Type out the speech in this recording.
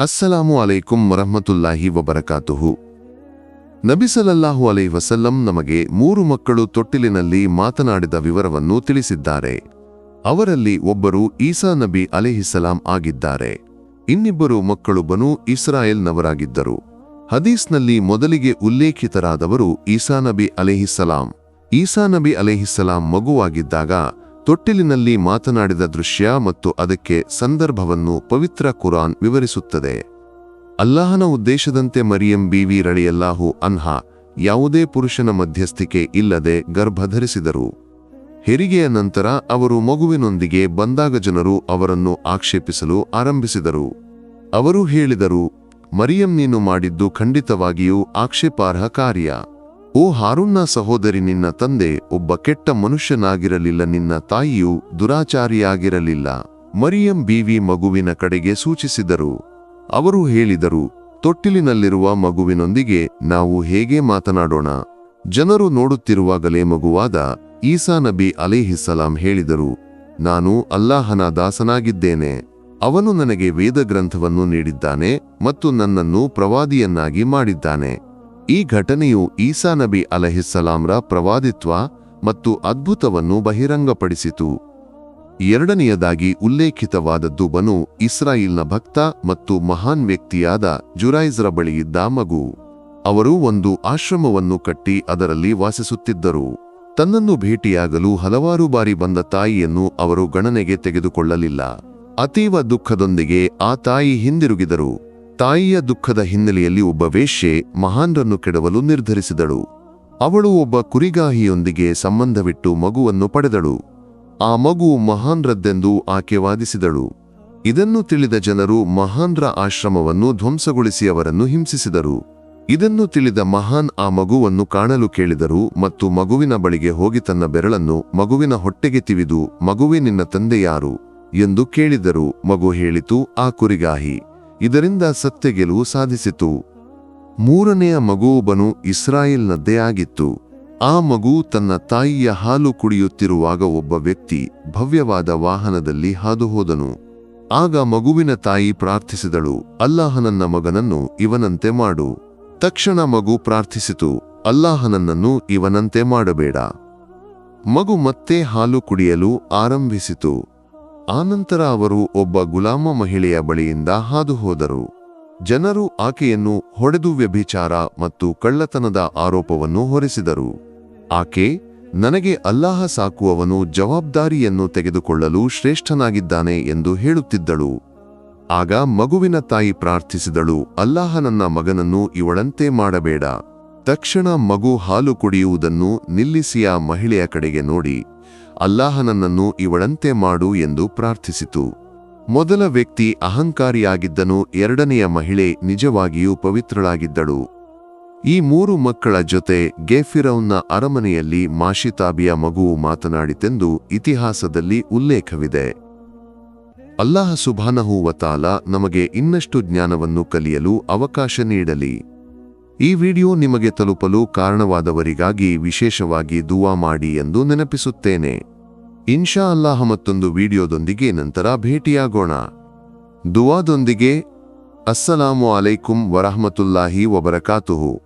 ಅಸ್ಸಲಾಮು ಅಲೈಕುಂ ವರಹಮತುಲ್ಲಾಹಿ ವಬರಕಾತುಹು ನಬಿಸಲಲ್ಲಾಹು ಅಲೈ ವಸಲ್ಲಂ ನಮಗೆ ಮೂರು ಮಕ್ಕಳು ತೊಟ್ಟಿಲಿನಲ್ಲಿ ಮಾತನಾಡಿದ ವಿವರವನ್ನು ತಿಳಿಸಿದ್ದಾರೆ. ಅವರಲ್ಲಿ ಒಬ್ಬರು ಈಸಾ ನಬಿ ಅಲೆಹಿಸಲಾಂ ಆಗಿದ್ದಾರೆ. ಇನ್ನಿಬ್ಬರು ಮಕ್ಕಳು ಬನು ಇಸ್ರಾಯೇಲ್ನವರಾಗಿದ್ದರು. ಹದೀಸ್ನಲ್ಲಿ ಮೊದಲಿಗೆ ಉಲ್ಲೇಖಿತರಾದವರು ಈಸಾ ನಬಿ ಅಲೆಹಿಸಲಾಂ ಈಸಾ ನಬಿ ಅಲೆಹಿಸಲಾಂ ಮಗುವಾಗಿದ್ದಾಗ ತೊಟ್ಟಿಲಿನಲ್ಲಿ ಮಾತನಾಡಿದ ದೃಶ್ಯ ಮತ್ತು ಅದಕ್ಕೆ ಸಂದರ್ಭವನ್ನು ಪವಿತ್ರ ಕುರಾನ್ ವಿವರಿಸುತ್ತದೆ. ಅಲ್ಲಾಹನ ಉದ್ದೇಶದಂತೆ ಮರಿಯಂ ಬಿವಿ ರಳಿಯಲ್ಲಾಹು ಅನ್ಹಾ ಯಾವುದೇ ಪುರುಷನ ಮಧ್ಯಸ್ಥಿಕೆ ಇಲ್ಲದೆ ಗರ್ಭಧರಿಸಿದರು ಹೆರಿಗೆಯ ನಂತರ ಅವರು ಮಗುವಿನೊಂದಿಗೆ ಬಂದಾಗ ಜನರು ಅವರನ್ನು ಆಕ್ಷೇಪಿಸಲು ಆರಂಭಿಸಿದರು. ಅವರು ಹೇಳಿದರು, ಮರಿಯಂ ನೀನು ಮಾಡಿದ್ದು ಖಂಡಿತವಾಗಿಯೂ ಆಕ್ಷೇಪಾರ್ಹ ಕಾರ್ಯ. ಓ ಹಾರುಣ್ಣ ಸಹೋದರಿ, ನಿನ್ನ ತಂದೆ ಒಬ್ಬ ಕೆಟ್ಟ ಮನುಷ್ಯನಾಗಿರಲಿಲ್ಲ, ನಿನ್ನ ತಾಯಿಯು ದುರಾಚಾರಿಯಾಗಿರಲಿಲ್ಲ. ಮರಿಯಂ ಬಿವಿ ಮಗುವಿನ ಕಡೆಗೆ ಸೂಚಿಸಿದರು. ಅವರು ಹೇಳಿದರು, ತೊಟ್ಟಿಲಿನಲ್ಲಿರುವ ಮಗುವಿನೊಂದಿಗೆ ನಾವು ಹೇಗೆ ಮಾತನಾಡೋಣ? ಜನರು ನೋಡುತ್ತಿರುವಾಗಲೇ ಮಗುವಾದ ಈಸಾ ನಬಿ ಅಲೇಹಿಸಲಾಂ ಹೇಳಿದರು, ನಾನು ಅಲ್ಲಾಹನ ದಾಸನಾಗಿದ್ದೇನೆ. ಅವನು ನನಗೆ ವೇದ ಗ್ರಂಥವನ್ನು ನೀಡಿದ್ದಾನೆ ಮತ್ತು ನನ್ನನ್ನು ಪ್ರವಾದಿಯನ್ನಾಗಿ ಮಾಡಿದ್ದಾನೆ. ಈ ಘಟನೆಯು ಈಸಾ ನಬಿ ಅಲಹಿಸ್ಸಲಾಂರ ಪ್ರವಾದಿತ್ವ ಮತ್ತು ಅದ್ಭುತವನ್ನು ಬಹಿರಂಗಪಡಿಸಿತು. ಎರಡನೆಯದಾಗಿ ಉಲ್ಲೇಖಿತವಾದದ್ದು ಬನು ಇಸ್ರಾಯಿಲ್ನ ಭಕ್ತ ಮತ್ತು ಮಹಾನ್ ವ್ಯಕ್ತಿಯಾದ ಜುರೈಜ್ರ ಬಳಿಯಿದ್ದ ಮಗು. ಅವರು ಒಂದು ಆಶ್ರಮವನ್ನು ಕಟ್ಟಿ ಅದರಲ್ಲಿ ವಾಸಿಸುತ್ತಿದ್ದರು. ತನ್ನನ್ನು ಭೇಟಿಯಾಗಲು ಹಲವಾರು ಬಾರಿ ಬಂದ ತಾಯಿಯನ್ನು ಅವರು ಗಣನೆಗೆ ತೆಗೆದುಕೊಳ್ಳಲಿಲ್ಲ. ಅತೀವ ದುಃಖದೊಂದಿಗೆ ಆ ತಾಯಿ ಹಿಂದಿರುಗಿದರು. ತಾಯಿಯ ದುಃಖದ ಹಿನ್ನೆಲೆಯಲ್ಲಿ ಒಬ್ಬ ವೇಶ್ಯೆ ಮಹಾನ್ರನ್ನು ಕೆಡವಲು ನಿರ್ಧರಿಸಿದಳು. ಅವಳು ಒಬ್ಬ ಕುರಿಗಾಹಿಯೊಂದಿಗೆ ಸಂಬಂಧವಿಟ್ಟು ಮಗುವನ್ನು ಪಡೆದಳು. ಆ ಮಗು ಮಹಾನ್ರದ್ದೆಂದು ಆಕೆ ವಾದಿಸಿದಳು. ಇದನ್ನು ತಿಳಿದ ಜನರು ಮಹಾನ್ರ ಆಶ್ರಮವನ್ನು ಧ್ವಂಸಗೊಳಿಸಿ ಅವರನ್ನು ಹಿಂಸಿಸಿದರು. ಇದನ್ನು ತಿಳಿದ ಮಹಾನ್ ಆ ಮಗುವನ್ನು ಕಾಣಲು ಕೇಳಿದರು ಮತ್ತು ಮಗುವಿನ ಬಳಿಗೆ ಹೋಗಿ ತನ್ನ ಬೆರಳನ್ನು ಮಗುವಿನ ಹೊಟ್ಟೆಗೆ ತಿವಿದು, ಮಗುವೆ ನಿನ್ನ ತಂದೆ ಯಾರು? ಎಂದು ಕೇಳಿದರು. ಮಗು ಹೇಳಿತು, ಆ ಕುರಿಗಾಹಿ. ಇದರಿಂದ ಸತ್ಯ ಗೆಲುವು ಸಾಧಿಸಿತು. ಮೂರನೆಯ ಮಗುವೊಬ್ಬನು ಬನು ಇಸ್ರಾಯೇಲ್ನದ್ದೇ ಆಗಿತ್ತು. ಆ ಮಗು ತನ್ನ ತಾಯಿಯ ಹಾಲು ಕುಡಿಯುತ್ತಿರುವಾಗ ಒಬ್ಬ ವ್ಯಕ್ತಿ ಭವ್ಯವಾದ ವಾಹನದಲ್ಲಿ ಹಾದುಹೋದನು. ಆಗ ಮಗುವಿನ ತಾಯಿ ಪ್ರಾರ್ಥಿಸಿದಳು, ಅಲ್ಲಾಹನನ್ನ ಮಗನನ್ನು ಇವನಂತೆ ಮಾಡು. ತಕ್ಷಣ ಮಗು ಪ್ರಾರ್ಥಿಸಿತು, ಅಲ್ಲಾಹನನ್ನನ್ನು ಇವನಂತೆ ಮಾಡಬೇಡ. ಮಗು ಮತ್ತೆ ಹಾಲು ಕುಡಿಯಲು ಆರಂಭಿಸಿತು. ಆನಂತರ ಅವರು ಒಬ್ಬ ಗುಲಾಮ ಮಹಿಳೆಯ ಬಳಿಯಿಂದ ಹಾದುಹೋದರು. ಜನರು ಆಕೆಯನ್ನು ಹೊಡೆದು ವ್ಯಭಿಚಾರ ಮತ್ತು ಕಳ್ಳತನದ ಆರೋಪವನ್ನು ಹೊರಿಸಿದರು. ಆಕೆ, ನನಗೆ ಅಲ್ಲಾಹ ಸಾಕುವವನು ಜವಾಬ್ದಾರಿಯನ್ನು ತೆಗೆದುಕೊಳ್ಳಲು ಶ್ರೇಷ್ಠನಾಗಿದ್ದಾನೆ ಎಂದು ಹೇಳುತ್ತಿದ್ದಳು. ಆಗ ಮಗುವಿನ ತಾಯಿ ಪ್ರಾರ್ಥಿಸಿದಳು, ಅಲ್ಲಾಹ ನನ್ನ ಮಗನನ್ನು ಇವಳಂತೆ ಮಾಡಬೇಡ. ತಕ್ಷಣ ಮಗು ಹಾಲು ಕುಡಿಯುವುದನ್ನು ನಿಲ್ಲಿಸಿಯ ಮಹಿಳೆಯ ಕಡೆಗೆ ನೋಡಿ. ಅಲ್ಲಾಹನನ್ನನ್ನು ಇವಳಂತೆ ಮಾಡು ಎಂದು ಪ್ರಾರ್ಥಿಸಿತು. ಮೊದಲ ವ್ಯಕ್ತಿ ಅಹಂಕಾರಿಯಾಗಿದ್ದನು, ಎರಡನೆಯ ಮಹಿಳೆ ನಿಜವಾಗಿಯೂ ಪವಿತ್ರಳಾಗಿದ್ದಳು. ಈ ಮೂರು ಮಕ್ಕಳ ಜೊತೆ ಗೆಫಿರೌನ್ನ ಅರಮನೆಯಲ್ಲಿ ಮಾಶಿತಾಬಿಯ ಮಗುವು ಮಾತನಾಡಿತೆಂದು ಇತಿಹಾಸದಲ್ಲಿ ಉಲ್ಲೇಖವಿದೆ. ಅಲ್ಲಾಹ ಸುಭಾನಹು ವತಾಲ ನಮಗೆ ಇನ್ನಷ್ಟು ಜ್ಞಾನವನ್ನು ಕಲಿಯಲು ಅವಕಾಶ ನೀಡಲಿ. ಈ ವಿಡಿಯೋ ನಿಮಗೆ ತಲುಪಲು ಕಾರಣವಾದವರಿಗಾಗಿ ವಿಶೇಷವಾಗಿ ದುವಾ ಮಾಡಿ ಎಂದು ನೆನಪಿಸುತ್ತೇನೆ. ಇನ್ಶಾ ಅಲ್ಲಾಹ ಮತ್ತೊಂದು ವಿಡಿಯೋದೊಂದಿಗೆ ನಂತರ ಭೇಟಿಯಾಗೋಣ. ದುವಾದೊಂದಿಗೆ, ಅಸ್ಸಲಾಮು ಅಲೈಕುಂ ವರಹಮತುಲ್ಲಾಹಿ ವಬರಕಾತುಹು.